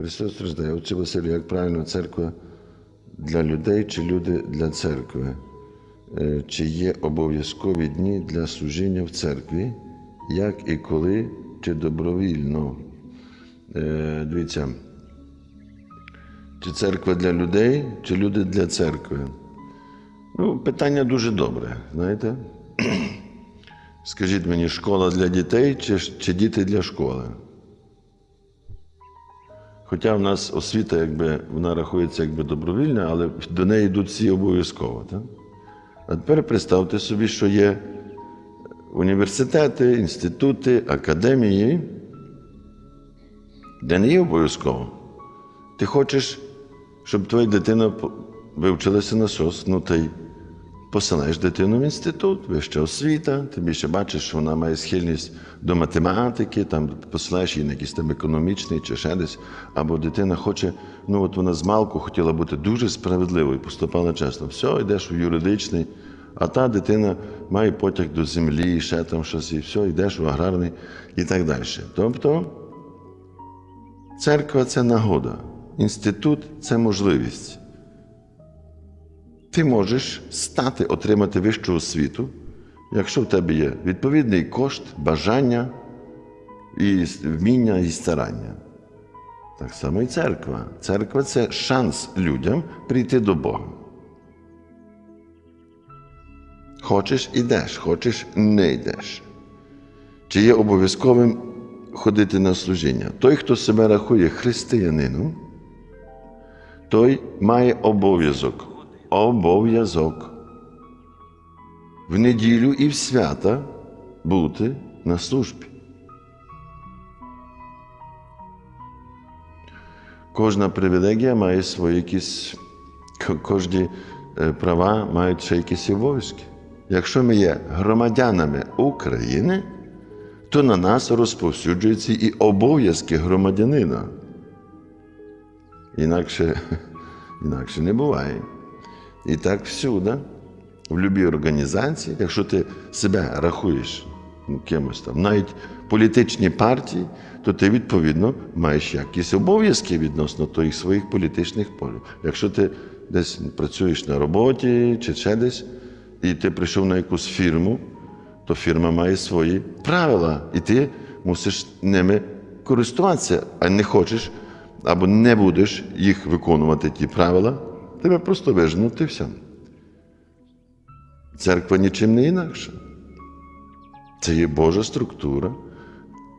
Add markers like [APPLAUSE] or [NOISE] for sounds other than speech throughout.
Христос страждає. Отче Василю, як правильно церква для людей чи люди для церкви? Е, Чи є обов'язкові дні для служіння в церкві? Як і коли, чи добровільно? Е, Дивіться, чи церква для людей, чи люди для церкви? Ну, питання дуже добре, знаєте? [CLEARS THROAT] Скажіть мені, школа для дітей чи, чи діти для школи? Хоча в нас освіта, якби вона рахується якби добровільна, але до неї йдуть всі обов'язково. А тепер представте собі, що є університети, інститути, академії, де не є обов'язково. Ти хочеш, щоб твоя дитина вивчилася на СОС, ну ти й посилаєш дитину в інститут, вища освіта, ти більше бачиш, що вона має схильність до математики, там посилаєш її на якийсь там економічний чи ще десь. Або дитина хоче, ну от вона з малку хотіла бути дуже справедливою, поступала чесно. Все, йдеш у юридичний, а та дитина має потяг до землі, ще там щось, і все, йдеш у аграрний і так далі. Тобто церква це нагода, інститут це можливість. Ти можеш стати, отримати вищу освіту, якщо в тебе є відповідний кошт, бажання, і вміння і старання. Так само і церква. Церква це шанс людям прийти до Бога. Хочеш ідеш, хочеш не йдеш. Чи є обов'язковим ходити на служіння? Той, хто себе рахує християнином, той має обов'язок. Обов'язок. В неділю і в свята бути на службі. Кожна привілегія має свої якісь, кожні е, права мають ще якісь обов'язки. Якщо ми є громадянами України, то на нас розповсюджуються і обов'язки громадянина. Інакше, [LAUGHS] інакше не буває. І так всюди, в будь-якій організації, якщо ти себе рахуєш кимось там, навіть політичні партії, то ти відповідно маєш якісь обов'язки відносно твоїх своїх політичних полів. Якщо ти десь працюєш на роботі чи ще десь, і ти прийшов на якусь фірму, то фірма має свої правила, і ти мусиш ними користуватися, а не хочеш або не будеш їх виконувати, ті правила, тебе просто виженуть і все. Церква нічим не інакша. Це є Божа структура,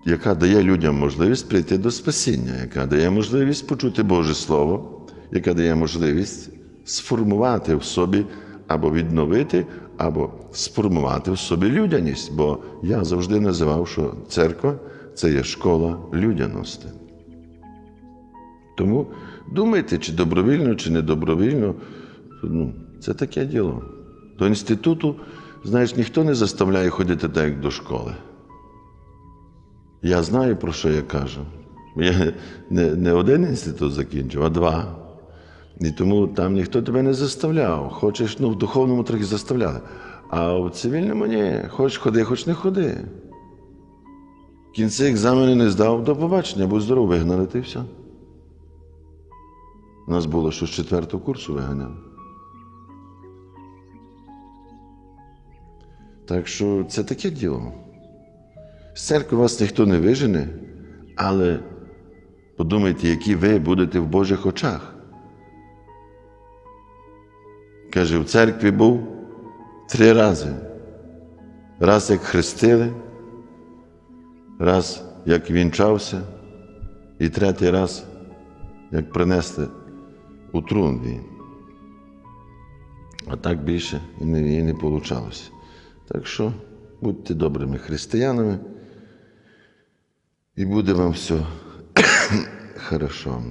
яка дає людям можливість прийти до спасіння, яка дає можливість почути Боже Слово, яка дає можливість сформувати в собі або відновити, або сформувати в собі людяність. Бо я завжди називав, що церква це є школа людяності. Тому думайте, чи добровільно, чи не добровільно, ну, це таке діло. До інституту, знаєш, ніхто не заставляє ходити так, як до школи. Я знаю, про що я кажу. Я не, не один інститут закінчив, а два. І тому там ніхто тебе не заставляв. Хочеш, ну, в духовному трохи заставляли. А в цивільному ні. Хоч ходи, хоч не ходи. В кінці екзамену не здав, до побачення, будь здоров, вигнали ти все. Нас було, що з четвертого курсу виганяли. Так що це таке діло. З церкви вас ніхто не вижене, але подумайте, які ви будете в Божих очах. Каже, в церкві був три рази. Раз як хрестили, раз як вінчався, і третій раз, як принесли у трунві. А так більше і не, і не вийшло. Так що будьте добрими християнами, і буде вам все [COUGHS] хорошо.